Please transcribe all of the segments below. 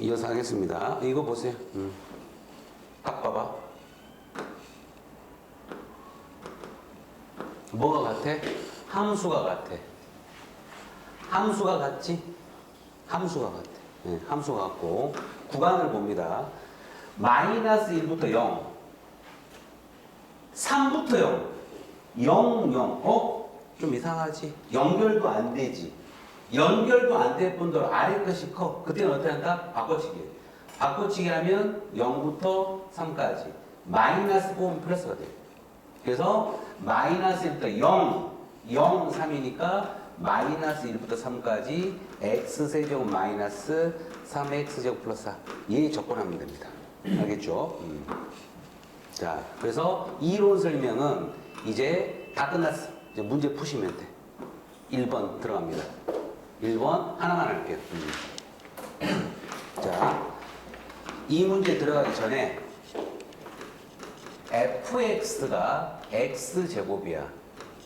이어서 하겠습니다. 이거 보세요. 음. 딱 봐봐. 뭐가 같아? 함수가 같아. 함수가 같지? 함수가 같아. 예, 함수가 같고 구간을 봅니다. 마이너스 1부터 0, 3부터 0, 0, 0. 어? 좀 이상하지? 연결도 안 되지. 연결도 안될 뿐더러 아래 것이 커. 그때는 어떻게 한다? 바꿔치기. 바꿔치기 하면 0부터 3까지. 마이너스 뽑으면 플러스가 돼. 그래서 마이너스 1부터 0, 0, 3이니까 마이너스 1부터 3까지 x세제곱 마이너스 3x제곱 플러스 4. 얘 접근하면 됩니다. 알겠죠? 음. 자, 그래서 이론 설명은 이제 다 끝났어. 이제 문제 푸시면 돼. 1번 들어갑니다. 1번 하나만 할게요. 음. 자, 이 문제 들어가기 전에 fx가 x제곱이야.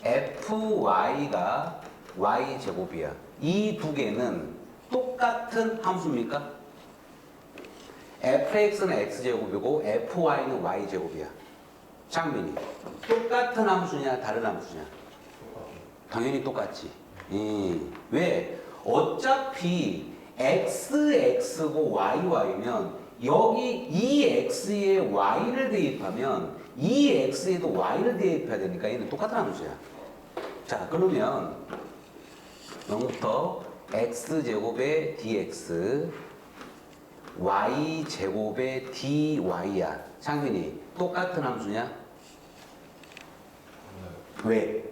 fy가 y제곱이야. 이 두 개는 똑같은 함수입니까? fx는 x제곱이고 fy는 y제곱이야. 장민이 똑같은 함수냐 다른 함수냐? 당연히 똑같지. 음, 왜? 어차피 x x고 y y면 여기 이 x에 y를 대입하면 이 x에도 y를 대입해야 되니까 얘는 똑같은 함수야. 자 그러면 0부터 x 제곱의 dx y 제곱의 dy야. 창민이 똑같은 함수냐? 왜?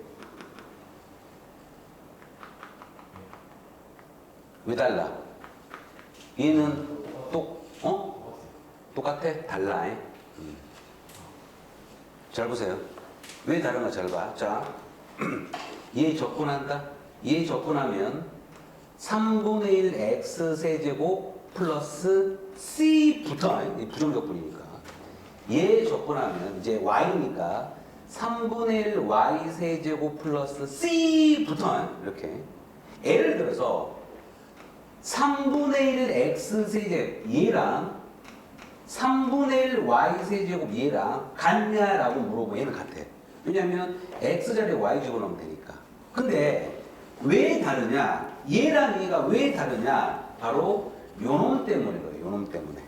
왜 달라? 얘는 똑, 어? 똑같아? 달라. 잉? 음. 잘 보세요. 왜 다른가 잘 봐. 자, 얘 접근한다? 얘 접근하면 3분의 1 x 세제곱 플러스 c부터, 이 부정적분이니까. 얘 접근하면 이제 y니까 3분의 1 y 세제곱 플러스 c부터 이렇게. 예를 들어서 3분의 1 x 세제곱 얘랑 3분의 1 y 세제곱 얘랑 같냐라고 물어보면 얘는 같아. 왜냐면 x 자리에 y 집어넣으면 되니까. 근데 왜 다르냐? 얘랑 얘가 왜 다르냐? 바로 요놈 때문에 그래요. 요놈 때문에.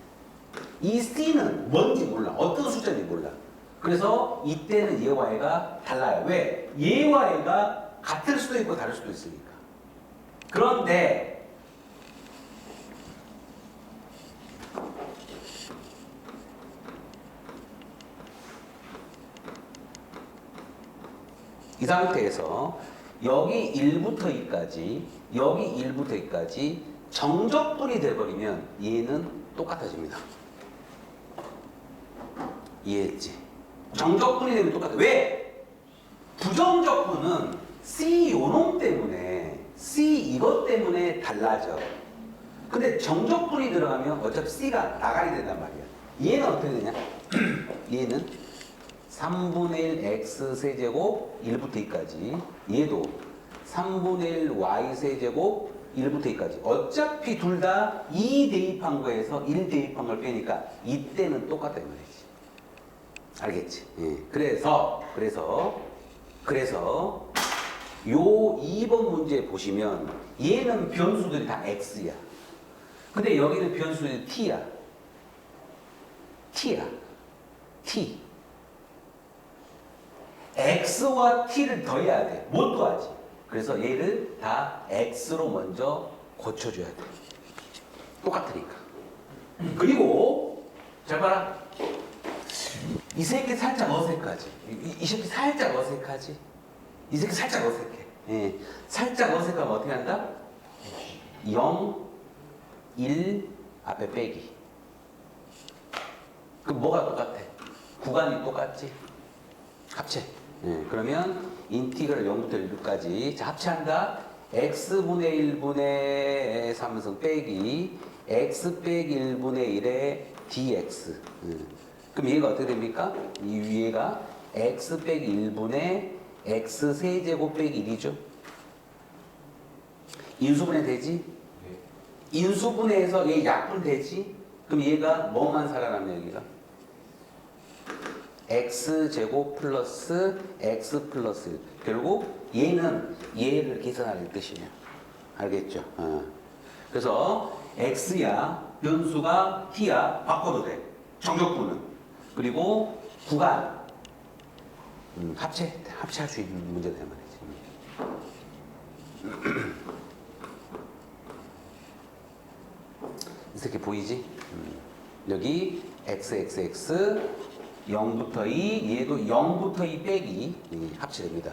이 c는 뭔지 몰라. 어떤 숫자인지 몰라. 그래서 이때는 얘와 얘가 달라요. 왜? 얘와 얘가 같을 수도 있고 다를 수도 있으니까. 그런데 이 상태에서 여기 1부터 2까지 여기 1부터 2까지 정적분이 돼버리면 얘는 똑같아집니다. 이해했지? 정적분이 되면 똑같아. 왜? 부정적분은 C 요놈 때문에 C 이것 때문에 달라져. 근데 정적분이 들어가면 어차피 C가 나가야 된단 말이야. 얘는 어떻게 되냐? 얘는 3분의 1 x 세제곱 1부터 2까지. 얘도 3분의 1 y 세제곱 1부터 2까지. 어차피 둘 다 2 대입한 거에서 1 대입한 걸 빼니까 이때는 똑같다 이 말이지. 알겠지? 예. 그래서 그래서 그래서 요 2번 문제 보시면 얘는 변수들이 다 x야. 근데 여기는 변수들이 t야. T야. T x와 t를 더해야 돼. 못 더하지. 그래서 얘를 다 x로 먼저 고쳐줘야 돼. 똑같으니까. 그리고 잘 봐라. 이 새끼 살짝 어색하지. 이, 이 새끼 살짝 어색하지. 이 새끼 살짝 어색해. 예. 살짝 어색하면 어떻게 한다? 0, 1 앞에 빼기. 그럼 뭐가 똑같아? 구간이 똑같지? 합체. 예, 그러면 인티그럴 0부터 1까지 자, 합체한다. x분의 1분의 3승 빼기 x 빼기 1분의 1의 dx. 예. 그럼 얘가 어떻게 됩니까? 이 위에가 x 빼기 1분의 x 세제곱 빼기 1이죠. 인수분해 되지? 인수분해해서 얘 약분 되지? 그럼 얘가 뭐만 살아남냐 여기가? X제곱 플러스 x 플러스 1. 결국 얘는 얘를 계산하는 뜻이에요. 알겠죠? 어. 그래서 x야 변수가 t야 바꿔도 돼. 정적분은. 그리고 구간 음, 합체 합체할 수 있는 문제다 이 말이지. 이렇게 보이지? 음. 여기 x x x 0부터 2 얘도 0부터 2 빼기 이 합치됩니다.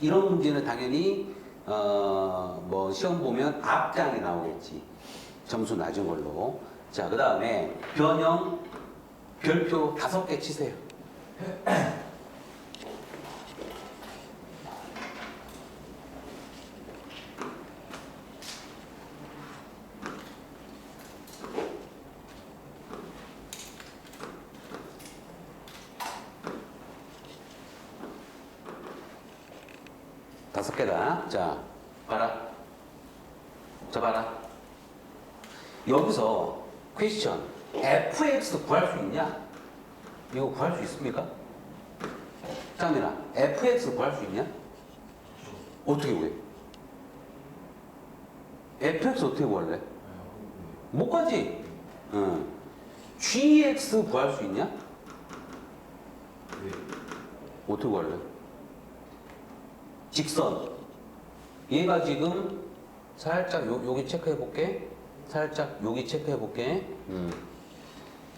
이런 문제는 당연히 어, 뭐 시험 보면 앞장이 나오겠지. 점수 낮은 걸로. 자, 그 다음에 변형 별표 다섯 개 치세요. 다섯 개다. 자, 봐라. 자, 봐라. 여기서 퀘스천 fx 구할 수 있냐? 이거 구할 수 있습니까? 짱민아, fx 구할 수 있냐? 어떻게 구해? fx 어떻게 구할래? 못 가지. 응. gx 구할 수 있냐? 어떻게 구할래? 직선. 얘가 지금 살짝 요, 여기 체크해 볼게. 살짝 여기 체크해 볼게. 음.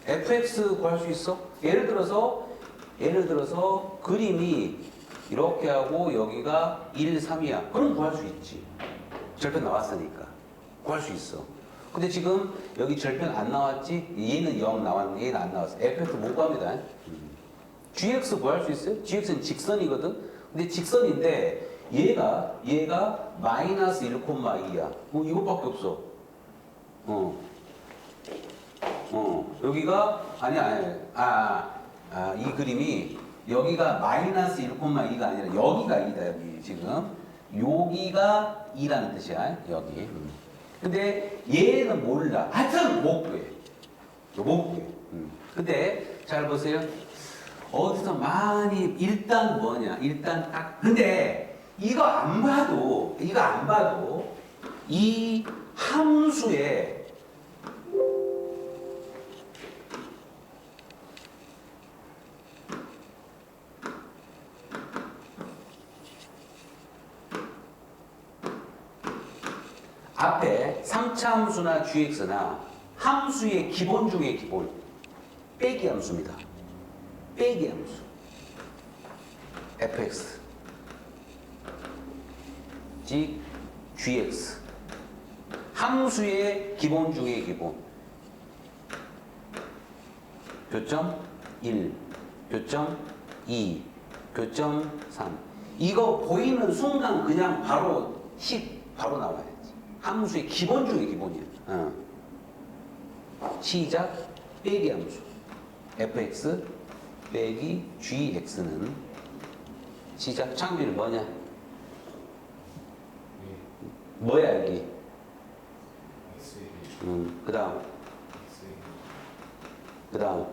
fx 구할 수 있어? 예를 들어서 예를 들어서 그림이 이렇게 하고 여기가 1, 3이야. 그럼 구할 수 있지. 절편 나왔으니까. 구할 수 있어. 근데 지금 여기 절편 안 나왔지? 얘는 0 나왔는데 얘는 안 나왔어. fx 못 구합니다. 음. gx 구할 수 있어요? gx는 직선이거든. 근데 직선인데 얘가 얘가 마이너스 1,2야. 뭐 이것밖에 없어. 어. 어. 여기가 아니 아니 아, 아, 이 그림이 여기가 마이너스 1,2가 아니라 여기가 2다 여기 지금 여기가 2라는 뜻이야 여기. 음. 근데 얘는 몰라. 하여튼 못 구해. 못 구해. 음. 근데 잘 보세요. 어디서 많이 일단 뭐냐 일단 딱 근데 이거 안 봐도 이거 안 봐도 이 함수의 앞에 3차 함수나 gx나 함수의 기본 중의 기본 빼기 함수입니다. 빼기 함수 fx 즉 gx 함수의 기본 중의 기본. 교점 1 교점 2 교점 3 이거 보이는 순간 그냥 바로 10 바로 나와야지. 함수의 기본 중의 기본이야. 어. 시작 빼기 함수. Fx 빼기 gx는 시작 창비는 뭐냐? 뭐야 여기? 음, 그 다음. 그 다음.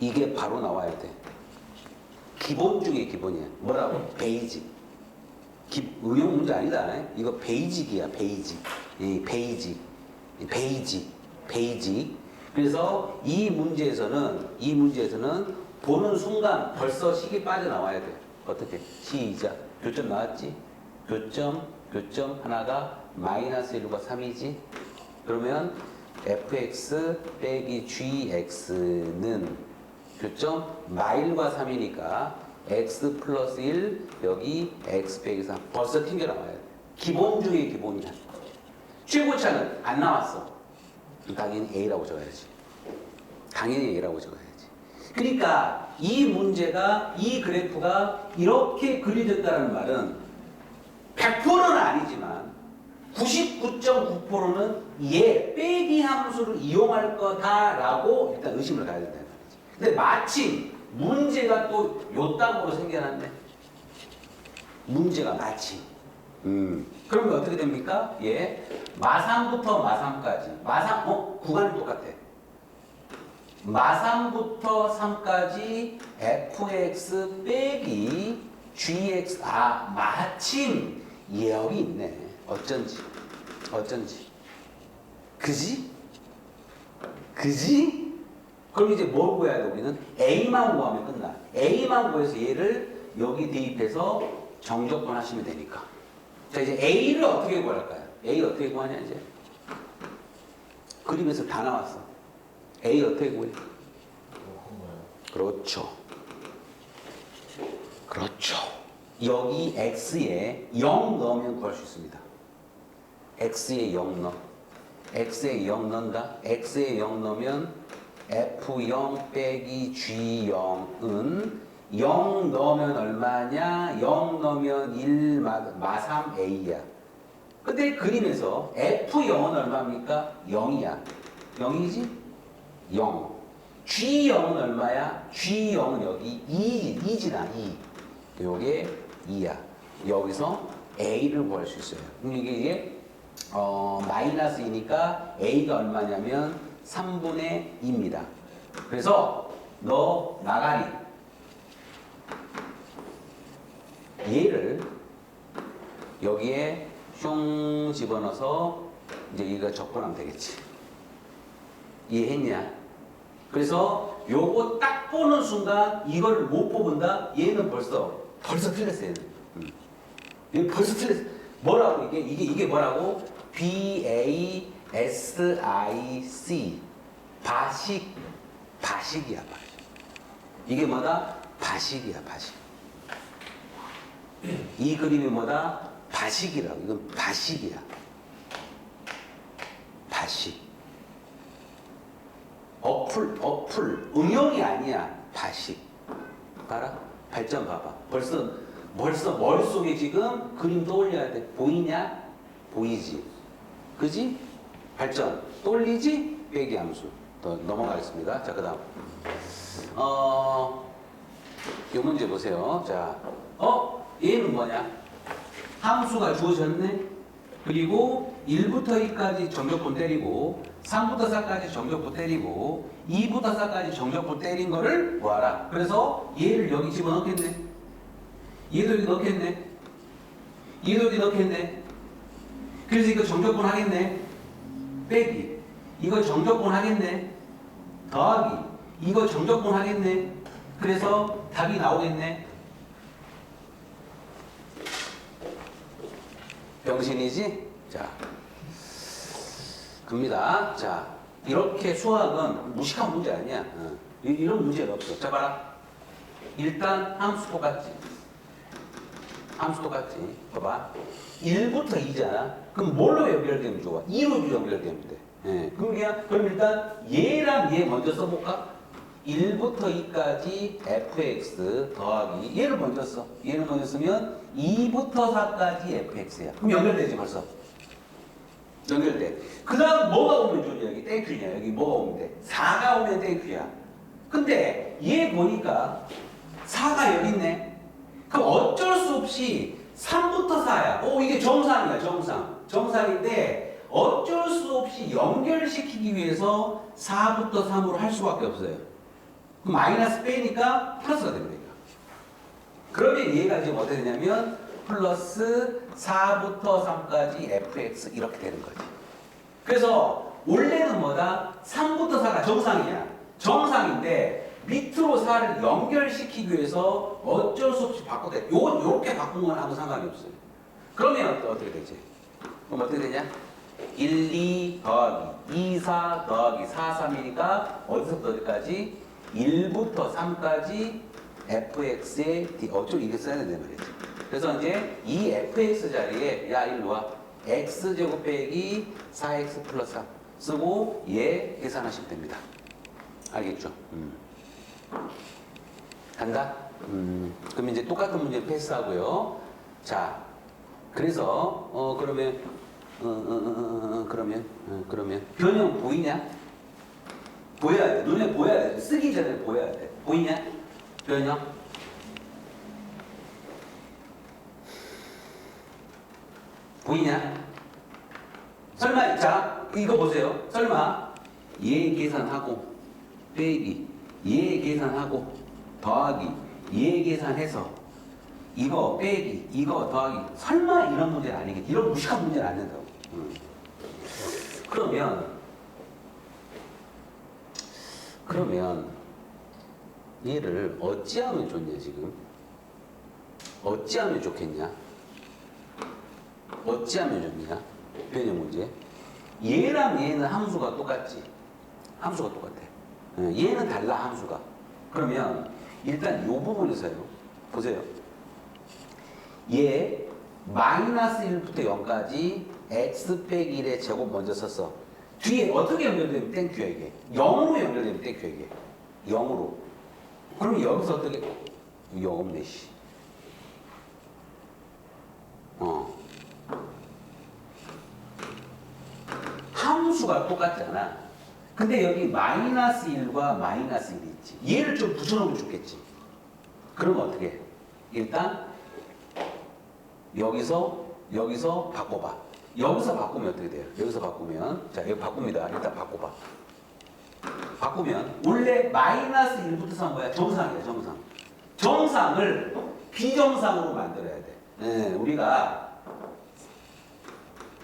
이게 바로 나와야 돼. 기본 중에 기본이야. 뭐라고? 베이직. 기, 응용 문제 아니다. 이거 베이직이야 베이직. 이 베이직. 이 베이직. 베이직. 그래서 이 문제에서는 이 문제에서는 보는 순간 벌써 식이 빠져나와야 돼. 어떻게? 시작. 교점 나왔지? 교점, 교점 하나가 마이너스 1과 3이지? 그러면 fx 빼기 gx는 교점 마일과 3이니까 x 플러스 1 여기 x 빼기 3 벌써 튕겨 나와야 돼. 기본 중의 기본이야. 최고차는 안 나왔어. 당연히 A라고 적어야지. 당연히 A라고 적어야지. 그러니까 이 문제가 이 그래프가 이렇게 그려졌다는 말은 100%는 아니지만 99.9%는 얘 빼기 함수를 이용할 거다라고 일단 의심을 가야 된다는 말이지. 근데 마침 문제가 또 요땅으로 생겨났네. 문제가 마침. 음. 그러면 어떻게 됩니까? 예. 마상부터 마상까지. 마상, 어? 구간이 똑같아. 마상부터 3까지 fx 빼기 gx. 아, 마침 여기 있네. 어쩐지. 어쩐지. 그지? 그지? 그럼 이제 뭘 구해야 돼, 우리는? A만 구하면 끝나. A만 구해서 얘를 여기 대입해서 정적분 하시면 되니까. 자, 이제 A를 어떻게 구할까요? A 어떻게 구하냐, 이제? 그림에서 다 나왔어. A 어떻게 구해? 그렇죠. 그렇죠. 여기 X에 0 넣으면 구할 수 있습니다. X에 0 넣어. X에 0 넣는다. X에 0 넣으면 F0 빼기 G0은 0 넣으면 얼마냐? 0 넣으면 1 마, 마3 A야. 근데 그림에서 F0은 얼마입니까? 0이야. 0이지? 0. G0은 얼마야? G0은 여기 2, 2지나 2. 요게 2야. 여기서 A를 구할 수 있어요. 그럼 이게, 이게 어, 마이너스 2니까 A가 얼마냐면 3분의 2입니다. 그래서 너 나가리 얘를 여기에 슝 집어넣어서 이제 이거 적분하면 되겠지. 이해했냐? 그래서 요거 딱 보는 순간 이걸 못 뽑은다? 얘는 벌써 벌써 틀렸어 얘는. 음. 이거 벌써 틀렸어. 뭐라고 이게 이게 이게 뭐라고? B A S I C 바식 바식이야 바식. 이게 뭐다? 바식이야 바식. 이 그림이 뭐다? 바식이라고. 이건 바식이야. 바식. 어플, 어플. 응용이 아니야. 바식. 봐라. 발전 봐봐. 벌써, 벌써 머릿속에 지금 그림 떠올려야 돼. 보이냐? 보이지. 그지? 발전. 떠올리지? 빼기 함수. 더 넘어가겠습니다. 자, 그 다음. 어, 이 문제 보세요. 자, 어? 얘는 뭐냐? 함수가 주어졌네? 그리고 1부터 2까지 정적분 때리고 3부터 4까지 정적분 때리고 2부터 4까지 정적분 때린 거를 구하라. 그래서 얘를 여기 집어넣겠네. 얘도 여기 넣겠네. 얘도 여기 넣겠네. 그래서 이거 정적분 하겠네. 빼기. 이거 정적분 하겠네. 더하기. 이거 정적분 하겠네. 그래서 답이 나오겠네. 병신이지? 자, 갑니다. 자, 이렇게 수학은 무식한 문제 아니야. 어. 이- 이런 문제는 없어. 자, 봐라. 일단 함수 똑같지. 함수 똑같지. 봐봐. 1부터 2잖아. 그럼 뭘로 연결되면 좋아? 2로 연결되면 돼. 예. 그럼 그냥, 그럼 일단 얘랑 얘 먼저 써볼까? 1부터 2까지 fx 더하기 얘를 먼저 써. 얘를 먼저 쓰면 2부터 4까지 fx야. 그럼 연결되지 벌써. 연결돼. 그 다음 뭐가 오면 좋냐? 여기 땡큐냐? 여기 뭐가 오면 돼? 4가 오면 땡큐야. 근데 얘 보니까 4가 여기 있네. 그럼 어쩔 수 없이 3부터 4야. 오, 이게 정상이야, 정상. 정상인데 어쩔 수 없이 연결시키기 위해서 4부터 3으로 할 수밖에 없어요. 그럼 마이너스 빼니까 플러스가 됩니다. 그러면 얘가 지금 어떻게 되냐면 플러스 4부터 3까지 fx 이렇게 되는 거지. 그래서 원래는 뭐다? 3부터 4가 정상이야. 정상인데 밑으로 4를 연결시키기 위해서 어쩔 수 없이 돼. 요, 요렇게 바꾼 건 아무 상관이 없어요. 그러면 어떻게 되지? 그럼 어떻게 되냐? 1, 2 더하기 2, 4 더하기 4, 3이니까 어디서부터 어디까지? 1부터 3까지 fx의 d 어쩔 이게 써야 된단 말이지. 그래서 이제 이 fx 자리에 야 일로 와 x제곱 빼기 4x 플러스 3 쓰고 얘 계산하시면 됩니다. 알겠죠? 음. 간다? 음. 그럼 이제 똑같은 문제 패스하고요. 자, 그래서 어 그러면 어, 어, 어, 어, 어, 그러면 어, 그러면 변형 보이냐? 보여야 돼. 눈에 보여야 돼. 쓰기 전에 보여야 돼. 보이냐? 변형? 보이냐? 설마 자 이거 보세요. 설마 얘 계산하고 빼기 얘 계산하고 더하기 얘 계산해서 이거 빼기 이거 더하기 설마 이런 문제는 아니겠지. 이런 무식한 문제는 안 된다고. 음. 그러면 그러면 얘를 어찌하면 좋냐 지금? 어찌하면 좋겠냐? 어찌하면 좋냐? 변형 문제. 얘랑 얘는 함수가 똑같지. 함수가 똑같아. 예, 얘는 달라 함수가. 그러면 일단 이 부분에서요. 보세요. 얘 마이너스 1부터 0까지 x 빼기 1의 제곱 먼저 썼어. 뒤에 어떻게 연결되면 땡큐야 이게. 0으로 연결되면 땡큐야 이게. 0으로. 그럼 여기서 어떻게 0 없네 씨. 어. 함수가 똑같잖아. 근데 여기 마이너스 1과 마이너스 1이 있지. 얘를 좀 붙여놓으면 좋겠지. 그러면 어떻게 해? 일단 여기서 여기서 바꿔봐. 여기서 바꾸면 어떻게 돼요? 여기서 바꾸면 자 여기 바꿉니다. 일단 바꿔봐. 바꾸면 원래 마이너스 1부터 3 뭐야? 정상이야 정상. 정상을 비정상으로 만들어야 돼. 예, 우리가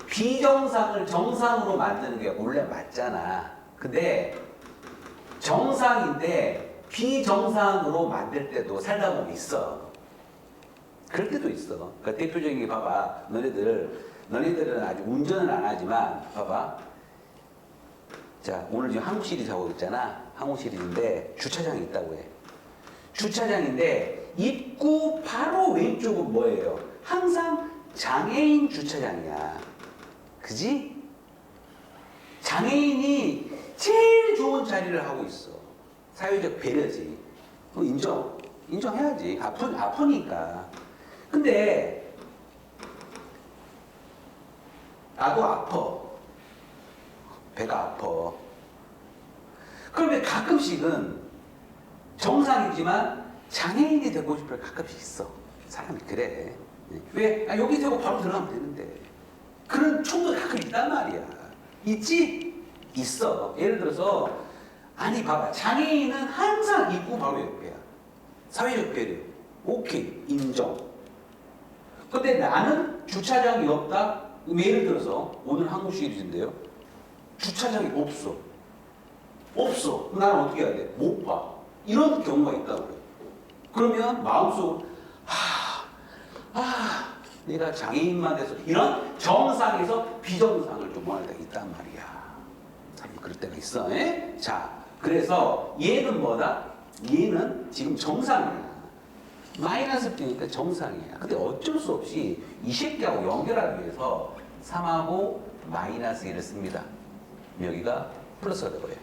비정상을 정상으로 만드는 게 원래 맞잖아. 근데 정상인데 비정상으로 만들 때도 살다 보면 있어. 그럴 때도 있어. 그러니까 대표적인 게 봐봐. 너네들, 너네들은 아직 운전은 안 하지만 봐봐. 자, 오늘 지금 한국 시리즈 하고 있잖아. 한국 시리즈인데 주차장이 있다고 해. 주차장인데 입구 바로 왼쪽은 뭐예요? 항상 장애인 주차장이야. 그지? 장애인이 제일 좋은 자리를 하고 있어. 사회적 배려지. 인정. 인정해야지. 아프, 아프니까. 근데, 나도 아파. 배가 아파. 그러면 가끔씩은 정상이지만 장애인이 되고 싶을 때 가끔씩 있어. 사람이 그래. 왜? 아, 여기 되고 바로 들어가면 되는데. 그런 충돌이 가끔 있단 말이야. 있지? 있어. 예를 들어서, 아니, 봐봐. 장애인은 항상 입구 바로 옆에야. 사회적 배려. 오케이. 인정. 근데 나는 주차장이 없다? 예를 들어서, 오늘 한국 시리즈인데요. 주차장이 없어. 없어. 나는 어떻게 해야 돼? 못 봐. 이런 경우가 있다고요. 그러면 마음속으로, 하, 아, 내가 장애인만 돼서 이런 정상에서 비정상을 좀 모할 때가 있단 말이야. 참 그럴 때가 있어. 에? 자, 그래서 얘는 뭐다? 얘는 지금 정상이야. 마이너스 B니까 정상이야. 근데 어쩔 수 없이 이 새끼하고 연결하기 위해서 3하고 마이너스 1을 씁니다. 여기가 플러스가 되고요.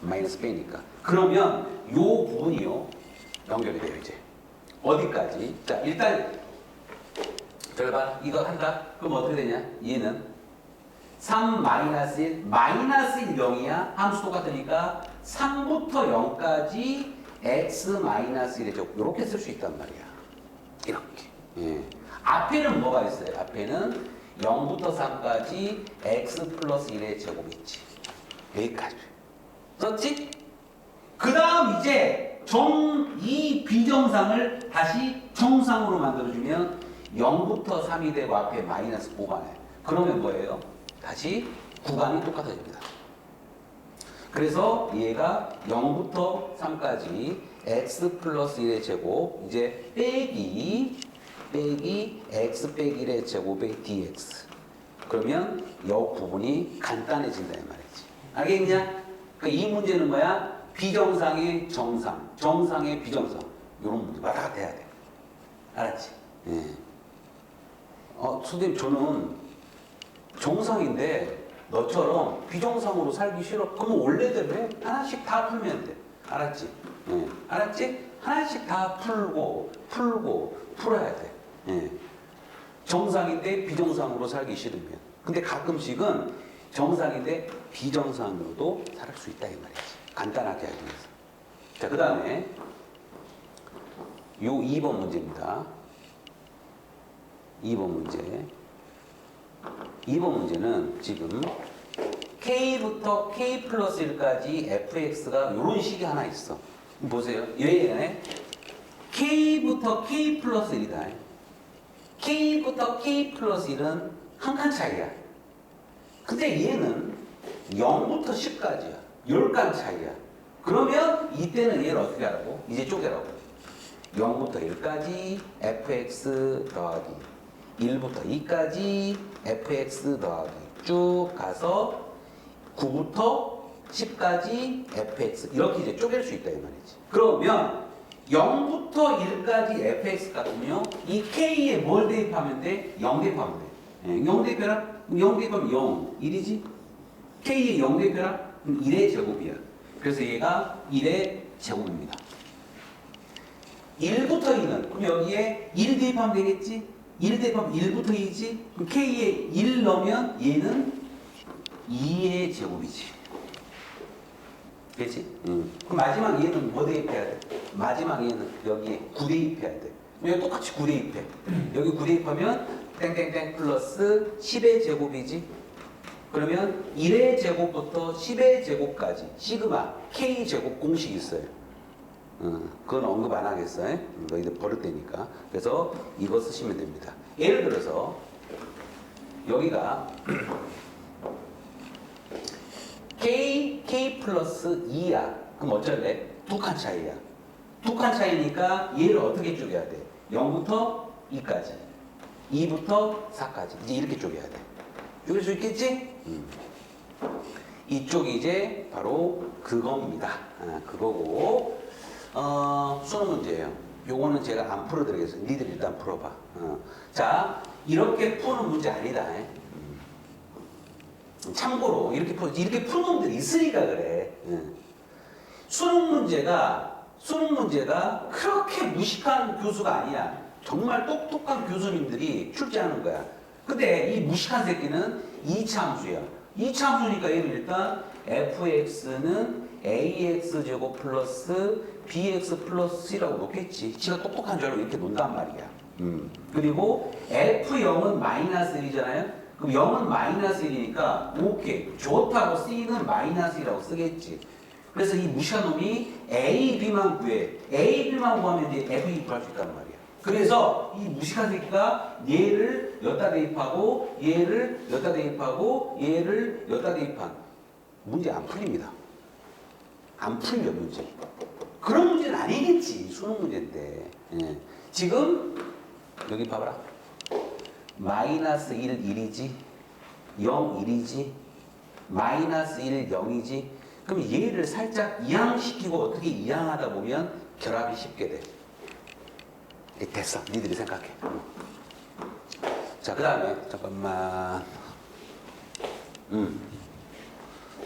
마이너스 B니까. 그러면 요 부분이요. 연결이 돼요, 이제. 어디까지? 자, 일단 들어봐. 이거 한다. 그럼 어떻게 되냐? 얘는 3 마이너스 1, 마이너스 1 0이야. 함수 똑같으니까 3부터 0까지 x 마이너스 1의 제곱 이렇게 쓸 수 있단 말이야. 이렇게. 예. 앞에는 뭐가 있어요? 앞에는 0부터 3까지 x 플러스 1의 제곱이 있지. 여기까지. 썼지? 그 다음 이제 정, 이 비정상을 다시 정상으로 만들어주면 0부터 3이 되고 앞에 마이너스 5가 해. 그러면 뭐예요? 다시 구간이 똑같아집니다. 그래서 얘가 0부터 3까지 x 플러스 1의 제곱 이제 빼기 빼기 x 빼기 1의 제곱의 dx 그러면 이 부분이 간단해진다 이 말이지 알겠냐? 그러니까 이 문제는 뭐야? 비정상의 정상 정상의 비정상 이런 문제 왔다 갔다 해야 돼 알았지? 예. 어, 선생님 저는 정상인데 너처럼 비정상으로 살기 싫어. 그러면 원래대로 해. 하나씩 다 풀면 돼. 알았지? 예. 알았지? 하나씩 다 풀고 풀고 풀어야 돼. 예. 정상인데 비정상으로 살기 싫으면. 근데 가끔씩은 정상인데 비정상으로도 살 수 있다 이 말이지. 간단하게 하기 위해서. 자, 그 다음에 요 2번 문제입니다. 2번 문제. 2번 문제는 지금 K부터 K 플러스 1까지 fx가 이런 식이 하나 있어. 보세요. 얘네 K부터 K 플러스 1이다. K부터 K 플러스 1은 한 칸 차이야. 근데 얘는 0부터 10까지야. 10칸 차이야. 그러면 이때는 얘를 어떻게 하라고? 이제 쪼개라고. 0부터 1까지 fx 더하기 1부터 2까지 fx 더하기 쭉 가서 9부터 10까지 fx 이렇게 이제 쪼갤 수 있다 이 말이지. 그러면 0부터 1까지 fx 같으면 이 k에 뭘 대입하면 돼? 0 대입하면 돼. 예, 0 대입해라. 0 대입하면 0, 1이지? k에 0 대입해라. 그럼 1의 제곱이야. 그래서 얘가 1의 제곱입니다. 1부터 2는 그럼 여기에 1 대입하면 되겠지? 1 대입하면 1부터 2지? 그럼 k에 1 넣으면 얘는 2의 제곱이지. 그렇지? 응. 그럼 마지막 얘는 뭐 대 입해야 돼? 마지막 얘는 여기에 9 대 입해야 돼. 여기 똑같이 9 대 입해. 여기 9 대 입하면 땡땡땡 플러스 10의 제곱이지. 그러면 1의 제곱부터 10의 제곱까지 시그마 k 제곱 공식이 있어요. 어, 그건 언급 안 하겠어. 요 너희들 버릇되니까. 그래서 이거 쓰시면 됩니다. 예를 들어서 여기가 k k 플러스 2야. 그럼 어쩔래? 두 칸 차이야. 두 칸 차이니까 얘를 어떻게 쪼개야 돼? 0부터 2까지, 2부터 4까지. 이제 이렇게 쪼개야 돼. 쪼갤 수 있겠지? 음. 이쪽이 이제 바로 그겁니다. 아, 그거고. 어, 수능 문제예요. 요거는 제가 안 풀어드리겠습니다. 니들 일단 풀어봐. 어. 자, 이렇게 푸는 문제 아니다. 음. 참고로 이렇게 푸 이렇게 푸는 놈들이 있으니까 그래. 예. 수능 문제가 수능 문제가 그렇게 무식한 교수가 아니야. 정말 똑똑한 교수님들이 출제하는 거야. 근데 이 무식한 새끼는 이차함수야. 이차함수니까 얘는 일단 fx는 ax 제곱 플러스 bx 플러스 c라고 놓겠지. 지가 똑똑한 줄 알고 이렇게 논단 말이야. 음. 그리고 f0은 마이너스 1이잖아요. 그럼 0은 마이너스 1이니까 오케이. 좋다고 c는 마이너스 1이라고 쓰겠지. 그래서 이 무식한 놈이 a, b만 구해. a, b만 구하면 이제 f, 2 구할 수 있단 말이야. 그래서 이 무식한 새끼가 얘를 여기다 대입하고 얘를 여기다 대입하고 얘를 여기다 대입한 문제 안 풀립니다. 안 풀려 문제. 그런 문제는 아니겠지 수능 문제인데. 예. 지금 여기 봐봐라. 마이너스 1, 1이지. 0, 1이지. 마이너스 1, 0이지. 그럼 얘를 살짝 이항시키고 어떻게 이항하다 보면 결합이 쉽게 돼. 예, 됐어. 니들이 생각해. 자, 그 다음에, 잠깐만. 음.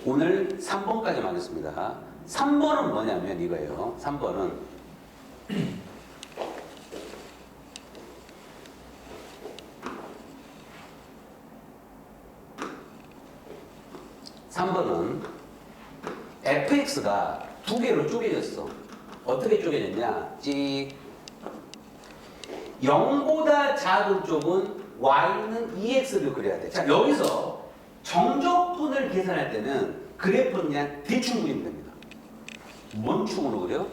오늘 3번까지 하겠습니다. 3번은 뭐냐면 이거예요. 3번은. 삼번은 fx가 두 개로 쪼개졌어. 어떻게 쪼개졌냐? 찍. 0보다 작은 쪽은 y는 2x를 그려야 돼. 자, 여기서 정적분을 계산할 때는 그래프는 그냥 대충 그리면 됩니다. 뭔 축으로 그려?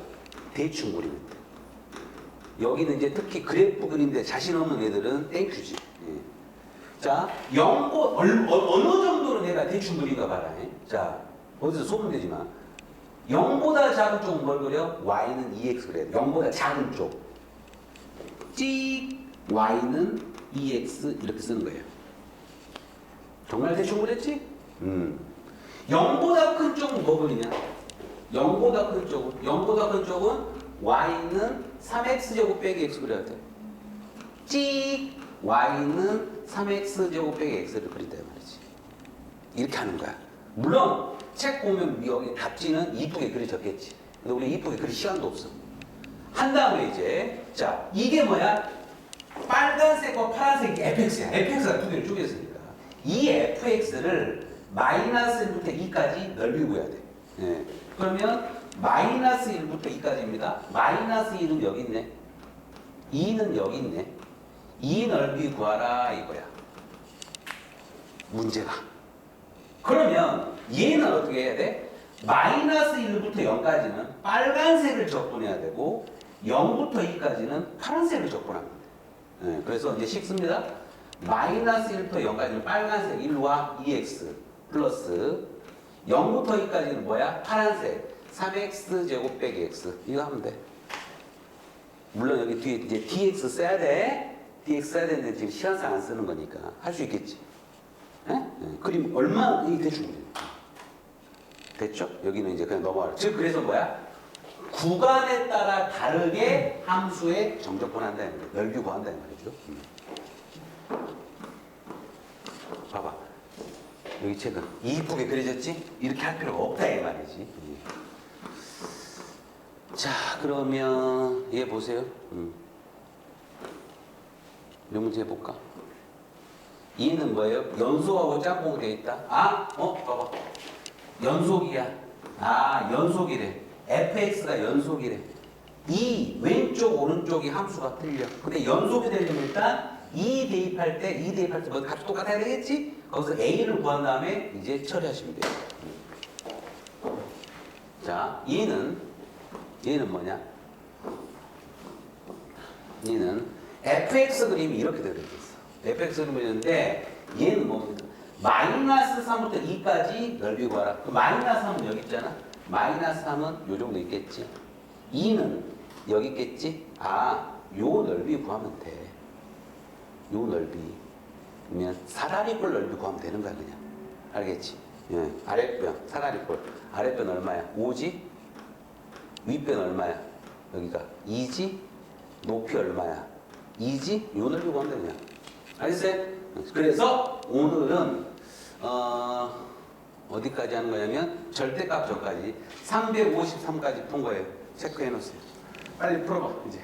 대충 그리면 돼. 여기는 이제 특히 그래프 그리는데 자신 없는 애들은 땡큐지. 예. 자, 0보, 얼, 어, 어느 정도로 내가 대충 그린가 봐라. 예. 자, 어디서 소문내지 마. 0보다 작은 쪽은 뭘 그려? y는 2x 그래야 돼. 0보다 작은 쪽. 찍 y는 2x 이렇게 쓰는 거예요. 정말 대충 그랬지? 음. 0보다 큰 쪽은 뭐 그리냐? 0보다 큰 쪽은 0보다 큰 쪽은 y는 3x 제곱 빼기 x 그려야 돼. 찍 y는 3x 제곱 빼기 x를 그린다 이 말이지. 이렇게 하는 거야. 물론 책 보면 여기 답지는 이쁘게 그려졌겠지. 근데 우리 이쁘게 그릴 시간도 없어. 한 다음에 이제 자 이게 뭐야? 빨간색과 파란색이 fx야. fx가 두 개를 쪼개졌으니까 이 fx를 마이너스 1부터 2까지 넓이 구해야 돼. 예. 그러면 마이너스 1부터 2까지입니다. 마이너스 1은 여기 있네. 2는 여기 있네. 2 넓이 구하라 이거야. 문제가. 그러면 얘는 어떻게 해야 돼? 마이너스 1부터 0까지는 빨간색을 적분해야 되고 0부터 2까지는 파란색을 적분합니다. 예, 그래서 이제 식습니다. 마이너스 1부터 0까지는 빨간색 1과 2x 플러스 0부터 2까지는 뭐야? 파란색 3x 제곱 빼기 x 이거 하면 돼. 물론 여기 뒤에 이제 dx 써야 돼. dx 써야 되는데 지금 시간상 안 쓰는 거니까 할 수 있겠지. 예? 예, 그림 얼마 이 대충. 됐죠? 여기는 이제 그냥 넘어가. 즉 그래서 뭐야? 구간에 따라 다르게 함수의 정적분 한다는 거예요. 넓이 구한다는 말이죠. 음. 봐봐. 여기 책은 이쁘게 그려졌지? 이렇게 할 필요가 없다 이 말이지. 음. 자 그러면 얘 보세요. 음. 이 문제 해볼까? 이는 뭐예요? 연속하고 짝꿍 되어 있다. 아, 어, 봐봐. 연속이야. 아, 연속이래. fx가 연속이래. 이 왼쪽 오른쪽이 함수가 틀려. 근데 연속이 되려면 일단 2 대입할 때, 2 대입할 때 뭐 값이 똑같아야 되겠지? 거기서 a를 구한 다음에 이제 처리하시면 돼요. 자, 얘는 얘는 뭐냐? 얘는 fx 그림이 이렇게 되어 있어. Fx 그림이었는데 얘는 뭡니까? 마이너스 3부터 2까지 넓이 구하라. 그 마이너스 3은 여기 있잖아. 마이너스 3은 요 정도 있겠지. 2는 여기 있겠지. 아, 요 넓이 구하면 돼. 요 넓이. 그러면 사다리꼴 넓이 구하면 되는 거야 그냥. 알겠지? 예. 아랫변 사다리꼴. 아랫변 얼마야? 5지? 윗변 얼마야? 여기가 2지? 높이 얼마야? 2지? 요 넓이 구하면 되냐? 알겠어요? 그래서 오늘은 어, 어디까지 하는 거냐면 절대값 전까지 353까지 푼 거예요. 체크해 놓으세요. 빨리 풀어봐 이제.